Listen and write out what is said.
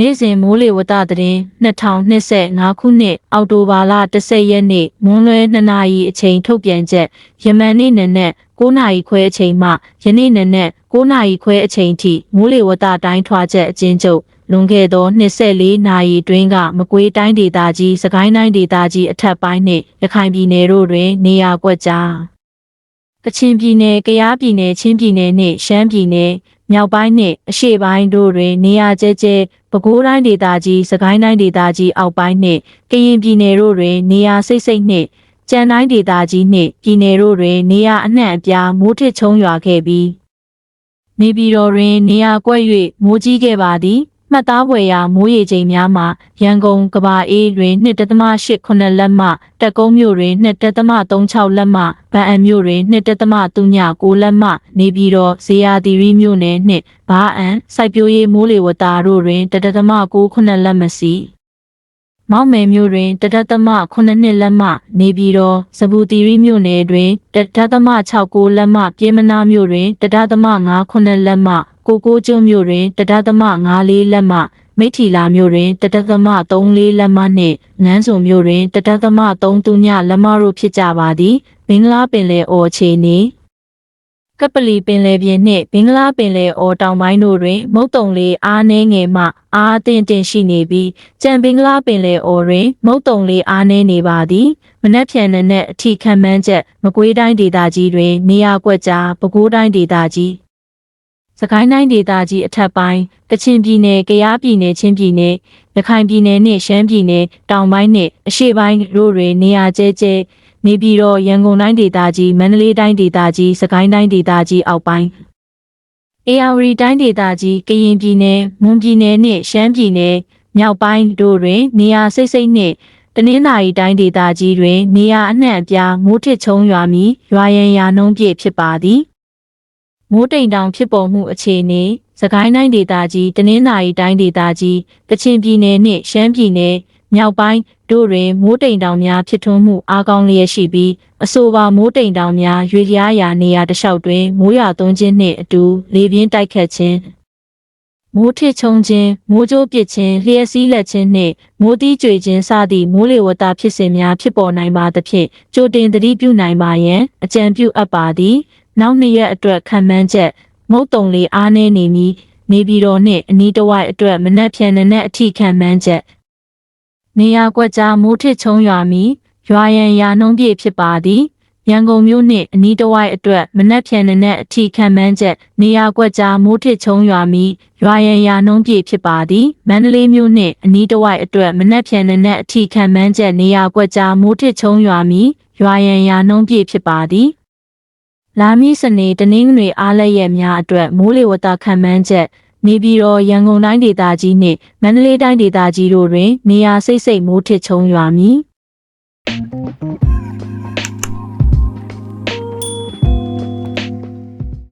နေ့စဉ်မိုးလေဝသသတင်း2025ခုနှစ်အောက်တိုဘာလ10ရက်နေ့မွန်းလွဲ2နာရီအချိန်ထုတ်ပြန်ချက်ယမန်နေ့နနက်9နာရီခွဲအချိန်မှယနေ့နနက်9နာရီခွဲအချိန်ထိမိုးလေဝသတိုင်းထွာချက်အကျဉ်းချုပ်လွန်ခဲ့သော24နာရီတွင်းကမကွေးတိုင်းဒေသကြီးစကိုင်းတိုင်းဒေသကြီးအထက်ပိုင်းနှင့်ရခိုင်ပြည်နယ်တို့တွင်နေရာကွက်ကြားကချင်ပြည်နယ်၊ကယားပြည်နယ်၊ချင်းပြည်နယ်နှင့်ရှမ်းပြည်နယ် မြောက်ပိုင်းနှင့်အရှေ့ပိုင်းတို့တွင်နေရာကျဲကျဲပဲခူးတိုင်းဒေသကြီး၊စကိုင်းတိုင်းဒေသကြီးအောက်ပိုင်းနှင့်ကရင်ပြည်နယ်တို့တွင်နေရာစိတ်စိတ်နှင့်ကြံတိုင်းဒေသကြီးနှင့်ပြည်နယ်တို့တွင်နေရာအနှံ့အပြားမိုးထစ်ချုံရွာခဲ့ပြီးနေပြည်တော်တွင်နေရာကွက်၍မိုးကြီးခဲ့ပါသည် မှတ်သားဖွယ်ရာမိုးရေချိန်များမှာရန်ကုန်ကဘာအေးတွင်2.89လက်မှတက်ကုန်းမြို့တွင်2.36လက်မှဗန်အံမြို့တွင်2.39လက်မှနေပြည်တော်ဇေယျသီရိမြို့နယ်နှင့်ဘားအံစိုက်ပျိုးရေးမိုးလေဝသတို့တွင်1.69လက်မစီ မောက်မယ်မြို့တွင်တဒသမ9နှစ်လက်မှနေပြည်တော်စပူတီရီမြို့နယ်တွင်တဒသမ69လက်မှပြေးမနာမြို့တွင်တဒသမ9လက်မှကိုကိုကျွန်းမြို့တွင်တဒသမ94လက်မှမိထီလာမြို့တွင်တဒသမ34လက်မှနှင့်ငန်းစုံမြို့တွင်တဒသမ33ညလက်မတို့ဖြစ်ကြပါသည်မင်္ဂလာပင်လယ်အော်အခြေအနေ ကပလီပင်လယ်ပြင်နှင့်ဘင်္ဂလားပင်လယ်အော်တောင်ပိုင်းတို့တွင် မုတ်တုံလေးအားနည်းငယ်မှအားအသင့်တင်ရှိနေပြီးကြံဘင်္ဂလားပင်လယ်အော်တွင် မုတ်တုံလေးအားနည်းနေပါသည်မနက်ဖြန်နက်အထီခံမှန်းချက်မကွေးတိုင်းဒေသကြီးတွင် နေရာကွက်ကြားပဲခူးတိုင်းဒေသကြီးစကိုင်းတိုင်းဒေသကြီးအထက်ပိုင်းကချင်ပြည်နယ်၊ကယားပြည်နယ်၊ချင်းပြည်နယ်၊ရခိုင်ပြည်နယ်နှင့်ရှမ်းပြည်နယ်တောင်ပိုင်းနှင့်အရှေ့ပိုင်းတို့တွင်နေရာကျဲကျဲ နေပြည်တော်ရန်ကုန်တိုင်းဒေသကြီးမန္တလေးတိုင်းဒေသကြီးစကိုင်းတိုင်းဒေသကြီးအောက်ပိုင်းအေရဝတီတိုင်းဒေသကြီးကရင်ပြည်နယ်မွန်ပြည်နယ်နှင့်ရှမ်းပြည်နယ်မြောက်ပိုင်းတို့တွင် နေရာစိတ်စိတ်နှင့်တနင်္သာရီတိုင်းဒေသကြီးတွင် နေရာအနှံ့အပြားမိုးထစ်ချုံရွာမီရွာရန်ရာနှုံးပြည့်ဖြစ်ပါသည်မိုးတိမ်တောင်ဖြစ်ပေါ်မှုအခြေအနေစကိုင်းတိုင်းဒေသကြီးတနင်္သာရီတိုင်းဒေသကြီးကချင်ပြည်နယ်နှင့်ရှမ်းပြည်နယ် မြောက်ပိုင်းတို့တွင်မိုးတိမ်တောင်များဖြစ်ထွန်းမှုအားကောင်းလျက်ရှိပြီးအဆိုပါမိုးတိမ်တောင်များရွေလျားရာနေရာတစ်လျှောက်တွင်မိုးရွာသွန်းခြင်းနှင့်အတူလေပြင်းတိုက်ခတ်ခြင်းမိုးထစ်ချုံခြင်းမိုးကြိုးပစ်ခြင်းလျှက်စီးလက်ခြင်းနှင့်မိုးတီးကြွေခြင်းစသည့်မိုးလေဝသဖြစ်စဉ်များဖြစ်ပေါ်နိုင်ပါသဖြင့်ကြိုတင်သတိပြုနိုင်ပါရန်အကြံပြုအပ်ပါသည် နောက်နှစ်ရက်အတွက်ခံမှန်းချက်မုတ်တုံလေးအားနည်းနေမည်နေပြည်တော်နှင့်အနီးတစ်ဝိုက်အတွက်မနက်ဖြန်နနက်အထိခံမှန်းချက် နေရာကွက်ကြားမိုးထစ်ချုံရွာမီရွာရန်ရာနှုံးပြည့်ဖြစ်ပါသည်ရန်ကုန်မြို့နှင့်အနီးတစ်ဝိုက်အတွက်မနက်ဖြန်နနက်အထိခံမှန်းချက်နေရာကွက်ကြားမိုးထစ်ချုံရွာမီရွာရန်ရာနှုံးပြည့်ဖြစ်ပါသည်မန္တလေးမြို့နှင့်အနီးတစ်ဝိုက်အတွက်မနက်ဖြန်နနက်အထိခံမှန်းချက်နေရာကွက်ကြားမိုးထစ်ချုံရွာမီရွာရန်ရာနှုံးပြည့်ဖြစ်ပါသည်လာမည့်စနေတနင်္ဂနွေအားလပ်ရက်များအတွက်မိုးလေဝသခန့်မှန်းချက် နေပြည်တော်ရန်ကုန်တိုင်းဒေသကြီးနှင့်မန္တလေးတိုင်းဒေသကြီးတို့တွင် နေရာစိတ်စိတ်မိုးထစ်ချုံရွာမည်